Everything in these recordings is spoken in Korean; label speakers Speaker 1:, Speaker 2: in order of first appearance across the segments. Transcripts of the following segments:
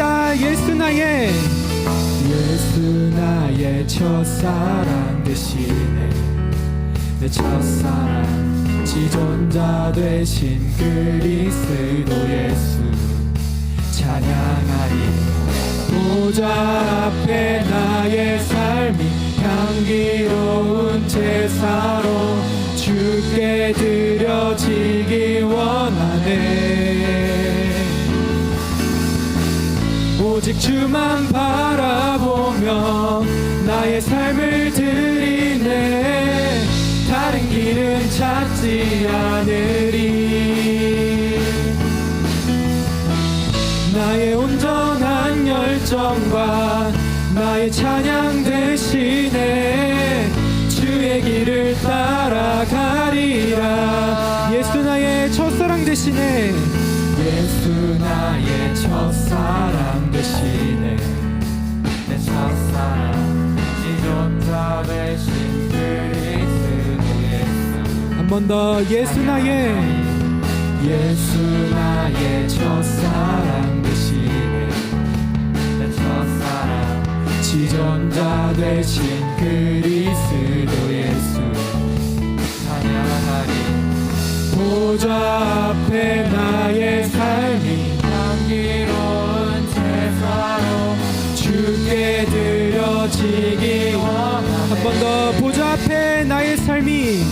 Speaker 1: 고백합니다. 예수 나의
Speaker 2: 예수 나의 첫사랑 되시네. 내 첫사랑 지존자 되신 그리스도 예수. 찬양하리. 보좌 앞에 나의 삶이 향기로운 제사로 주께 드려지기 원하네 오직 주만 바라보며 나의 삶을 드리네. 다른 길은 찾지 않으리. 나의 온전한 열정과 나의 찬양
Speaker 1: 예수 나의 첫사랑
Speaker 2: 되시네. 내 첫사랑 지존자 되신 그리스도 예수.
Speaker 1: 한 번 더 예수 나의
Speaker 2: 예수 나의 첫사랑 되시네. 내 첫사랑 지존자 되신 그리스도 예수. 찬양하리. 보좌 앞에 나 드려지기 원하네
Speaker 1: 한번 더 보좌 앞에 나의 삶이.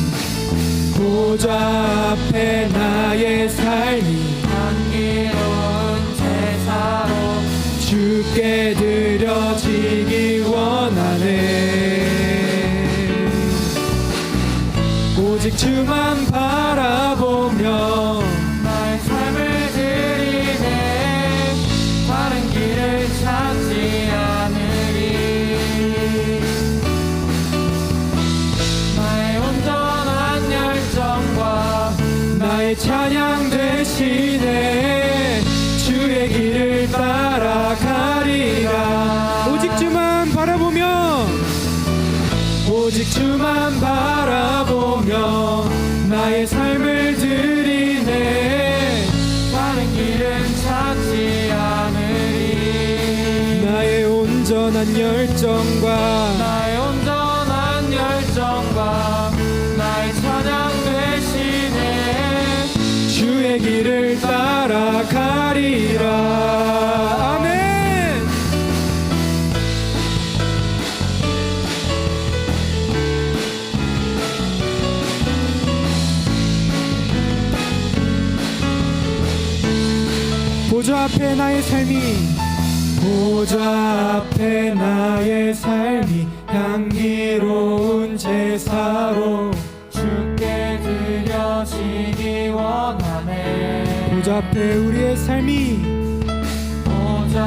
Speaker 2: 보좌 앞에 나의 삶이. 향기로운 제사로 주께 드려지기 원하네. 오직 주만 바라보며 찬양 대신에 주의 길을 따라가리라.
Speaker 1: 오직 주만 바라보며
Speaker 2: 오직 주만 바라보며 나의 삶을 드리네. 다른 길은 찾지 않으리.
Speaker 1: 나의 온전한 열정과
Speaker 2: 나의 길을 따라 가리라.
Speaker 1: 아멘. 보좌 앞에 나의 삶이
Speaker 2: 보좌 앞에 나의 삶이 향기로운 제사로 주께 드려지기 원하네
Speaker 1: 보좌 앞에 우리의 삶이.
Speaker 2: 보좌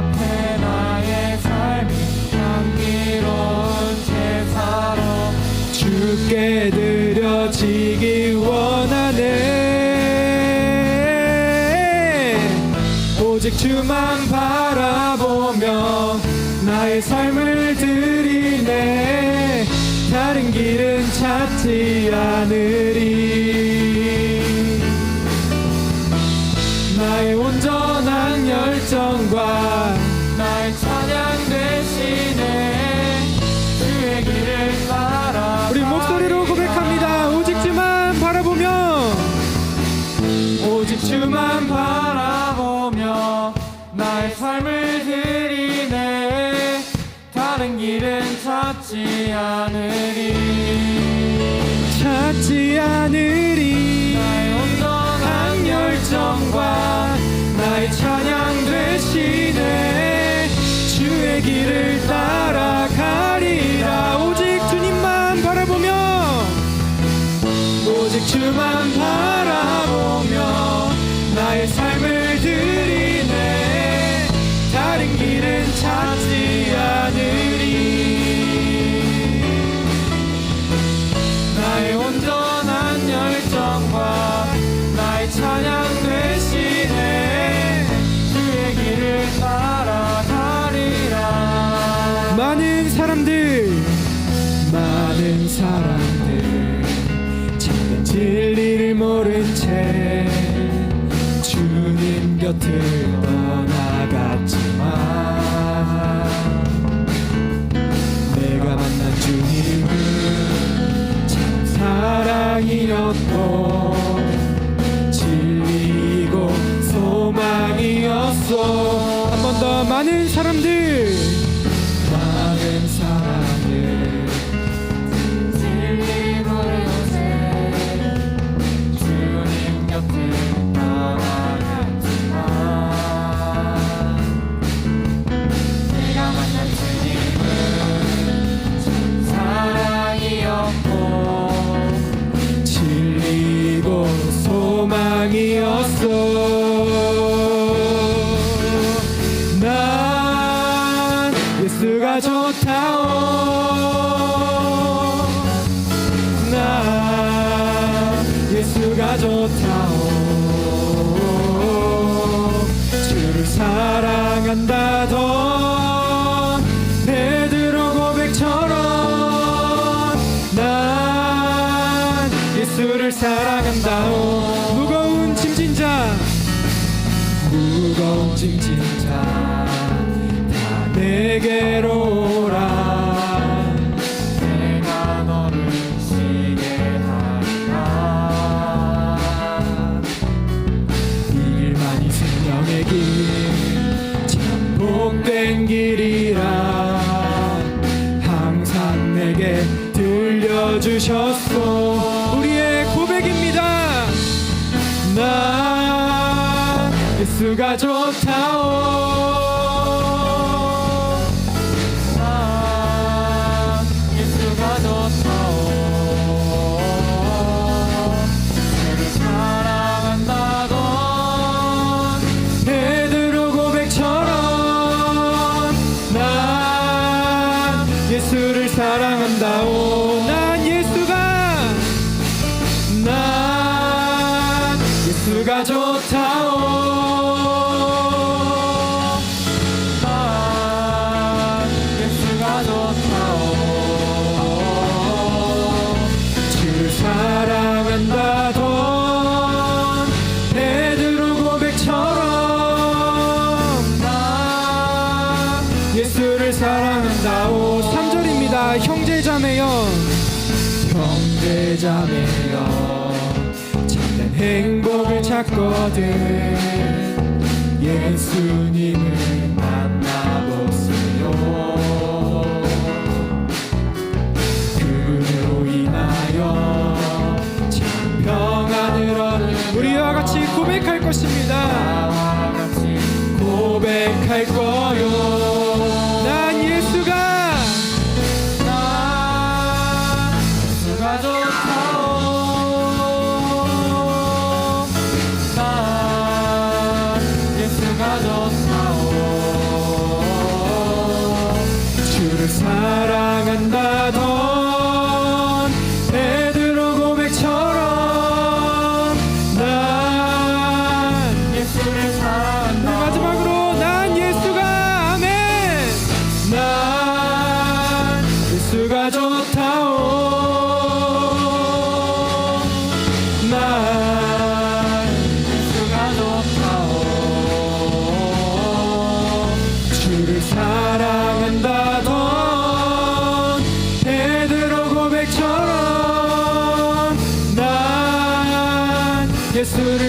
Speaker 2: 앞에 나의 삶이 향기로운 제사로 주께 드려지기 원하네. 오직 주만 바라보며 나의 삶을 드리네. 다른 길은 찾지 않
Speaker 1: 주만 바라보며
Speaker 2: 나의 삶을 드리네. 다른 길은 찾지 않으리
Speaker 1: 사람들
Speaker 2: 많은 사람 좋다오. 주를 사랑한다던 베드로 고백처럼 난 예수를 사랑한다오.
Speaker 1: 무거운 짐진 자
Speaker 2: 무거운 짐진 자다 내게로 길 참 복된 길이라 항상 내게 들려주셨소 예수를 사랑한다오
Speaker 1: 형제자매여
Speaker 2: 참된 행복을 찾거든. 예수님을 만나보세요. 그분으로 인하여 참 평안을 얻는
Speaker 1: 우리와 같이 고백할 것입니다.
Speaker 2: 고백할 거 고